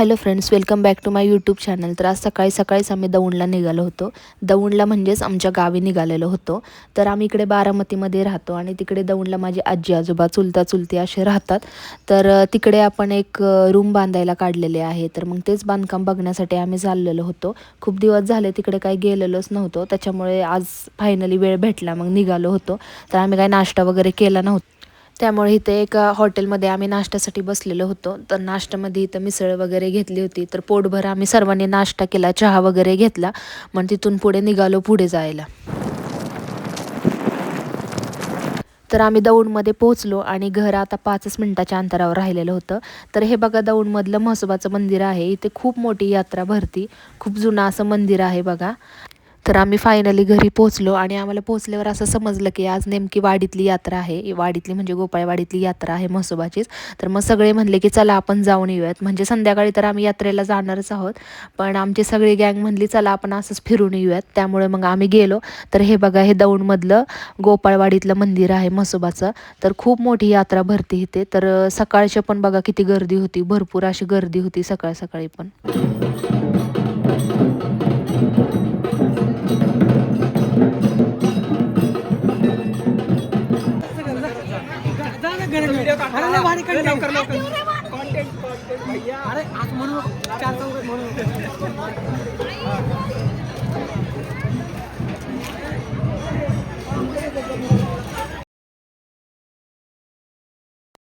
Hello friends welcome back to my YouTube channel. तर आज सकाळी सकाळीच आम्ही दौंडला निघालो होतो. दौंडला म्हणजेच आमच्या गावी निघालेलो होतो. तर आम्ही इकडे बारामतीमध्ये राहतो आणि तिकडे दौंडला माझे आजी आजोबा चुलता चुलती असे राहतात. तर तिकडे आपण एक रूम बांधायला काढलेले आहे. तर मग तेच बांधकाम बघण्यासाठी आम्ही चाललेलो होतो. खूप दिवस झाले तिकडे काही गेलेलोच नव्हतो. त्याच्यामुळे आज फायनली वेळ भेटला मग निघालो होतो. तर आम्ही काही नाश्ता वगैरे केला नव्हता. त्यामुळे इथे एका हॉटेलमध्ये आम्ही नाश्त्यासाठी बसलेलो होतो. तर नाश्त्यामध्ये इथं मिसळ वगैरे घेतली होती. तर पोटभर आम्ही सर्वांनी नाश्ता केला चहा वगैरे घेतला. मग तिथून पुढे निघालो पुढे जायला. तर आम्ही दौंडमध्ये पोहोचलो आणि घर आता पाचच मिनिटाच्या अंतरावर राहिलेलं होतं. तर हे बघा दौंडमधलं म्हसोबाचं मंदिर आहे. इथे खूप मोठी यात्रा भरती. खूप जुनं असं मंदिर आहे बघा. तर आम्ही फायनली घरी पोहोचलो आणि आम्हाला पोहोचल्यावर असं समजलं की आज नेमकी वाडीतली यात्रा आहे. वाडीतली म्हणजे गोपाळवाडीतली यात्रा आहे म्हसोबाचीच. तर मग सगळे म्हणले की चला आपण जाऊन येऊयात. म्हणजे संध्याकाळी तर आम्ही यात्रेला जाणारच आहोत. पण आमची सगळी गँग म्हणली चला आपण असंच फिरून येऊयात. त्यामुळे मग आम्ही गेलो. तर हे बघा हे दौंडमधलं गोपाळवाडीतलं मंदिर आहे म्हसोबाचं. तर खूप मोठी यात्रा भरती इथे. तर अं, सकाळच्या पण बघा किती गर्दी होती. भरपूर अशी गर्दी होती सकाळ सकाळी पण. अरे भारी लवकर. लवकर अरे आज म्हणून चार चौघ म्हणून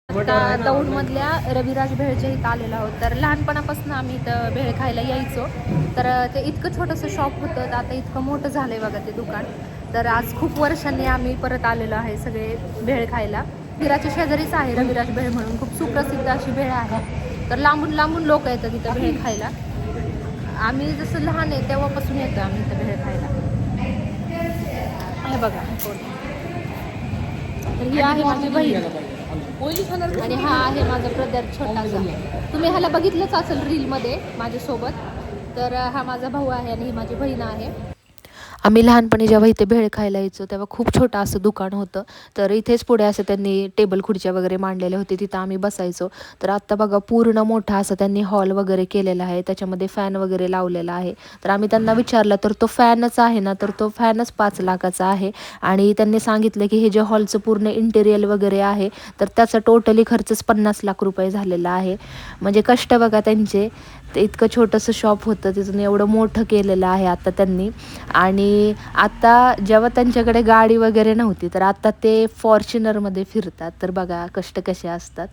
आता दौंडमधल्या रविराज भेळच्या इथं आलेलो आहोत. तर लहानपणापासून आम्ही इथं भेळ खायला यायचो. तर ते इतकं छोटंसं शॉप होतं तर आता इतकं मोठं झालंय बघा ते दुकान. तर आज खूप वर्षांनी आम्ही परत आलेलो आहे सगळे भेळ खायला. विराच्या शेजारीच आहे रविराज भेळ म्हणून. खूप सुप्रसिद्ध अशी भेळ आहे. तर लांबून लांबून लोक येतात इथं भेळ खायला. आम्ही जसं लहान आहे तेव्हापासून येतो आम्ही इथं भेळ खायला. हे बघा. तर ही आहे माझी बहीण. आणि हा आहे माझा ब्रदर छोटासा. तुम्ही ह्याला बघितलंच असेल रीलमध्ये माझ्यासोबत. तर हा माझा भाऊ आहे आणि ही माझी बहीण आहे. आम्ही लहानपणी जेव्हा इथे भेळ खायला यायचो तेव्हा खूप छोटं असं दुकान होतं. तर इथेच पुढे असं त्यांनी टेबल खुर्च्या वगैरे मांडलेल्या होते तिथं आम्ही बसायचो. तर आत्ता बघा पूर्ण मोठा असं त्यांनी हॉल वगैरे केलेला आहे. त्याच्यामध्ये फॅन वगैरे लावलेला आहे. तर आम्ही त्यांना विचारलं तर तो फॅनच आहे ना? तर तो फॅनच पाच लाखाचा आहे. आणि त्यांनी सांगितलं की हे जे हॉलचं पूर्ण इंटेरियल वगैरे आहे तर त्याचा टोटली खर्चच पन्नास लाख रुपये झालेला आहे. म्हणजे कष्ट बघा त्यांचे. इतकं छोटंसं शॉप होतं तिथून एवढं मोठं केलेलं आहे आता त्यांनी. आणि आता जेव्हा त्यांच्याकडे गाडी वगैरे नव्हती तर आता ते फॉर्च्युनरमध्ये फिरतात. तर बघा कष्ट कसे असतात.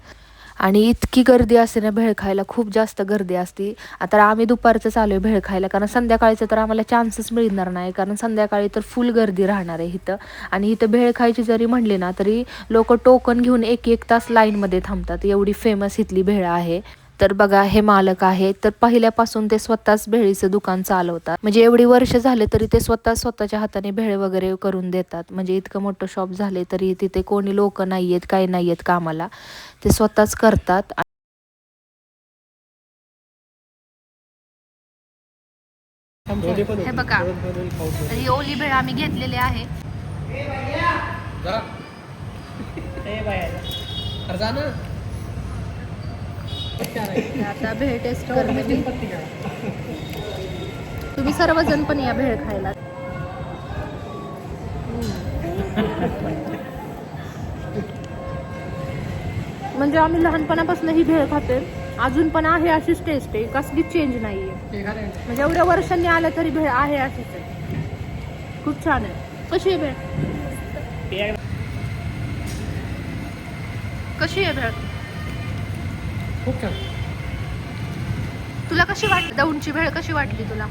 आणि इतकी गर्दी असते ना भेळ खायला खूप जास्त गर्दी असते. आता आम्ही दुपारचं चालू आहे भेळ खायला कारण संध्याकाळचं तर आम्हाला चान्सच मिळणार नाही कारण संध्याकाळी तर फुल गर्दी राहणार आहे इथं. आणि इथं भेळ खायची जरी म्हणली ना तरी लोक टोकन घेऊन एक एक तास लाईनमध्ये थांबतात. एवढी फेमस इथली भेळ आहे. तर बघा हे मालक आहे. तर पहिल्यापासून ते स्वतःच भेळीचं दुकान चालवतात. म्हणजे एवढी वर्ष झाले तरी ते स्वतः स्वतःच्या हाताने भेळ वगैरे करून देतात. म्हणजे इतकं मोठं शॉप झाले तरी तिथे कोणी लोक नाही आहेत काही नाही आहेत कामाला. ते स्वतःच करतात. हे बघा तर ही ओली भेळ आम्ही घेतलेली आहे. ए बाय अरे जा ना आता भेळ टेस्ट करते मी. तुम्ही सर्वजण पण या भेळ खायला. म्हणजे आम्ही लहानपणापासून ही भेळ खातोय. अजून पण आहे अशीच टेस्ट आहे. कसली चेंज नाहीये. म्हणजे एवढ्या वर्षांनी आलं तरी भेळ आहे अशीच आहे. खूप छान आहे. कशी आहे भेळ? कशी आहे भेळ? छान तुला कशी वाटली? दौंडची भेळ कशी वाटली तुला?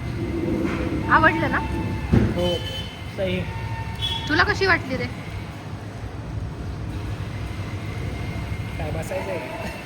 आवडलं ना? हो सही. तुला कशी वाटली रे? काय बसायचं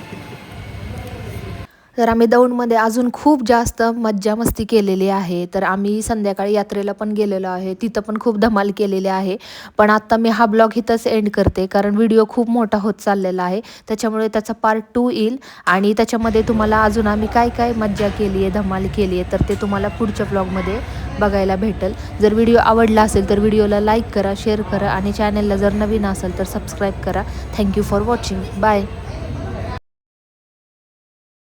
तर आम्ही दौंडमध्ये अजून खूप जास्त मज्जा मस्ती केलेली आहे तर आम्ही संध्याकाळी यात्रेला पण गेलेलो आहे तिथं पण खूप धमाल केलेली आहे. पण आत्ता मी हा ब्लॉग इथंच एंड करते कारण व्हिडिओ खूप मोठा होत चाललेला आहे. त्याच्यामुळे त्याचा पार्ट टू येईल आणि त्याच्यामध्ये तुम्हाला अजून आम्ही काय काय मज्जा केली आहे धमाल केली आहे तर ते तुम्हाला पुढच्या ब्लॉगमध्ये बघायला भेटेल. जर व्हिडिओ आवडला असेल तर व्हिडिओला लाईक करा शेअर करा आणि चॅनलला जर नवीन असेल तर सबस्क्राईब करा. Thank you for watching bye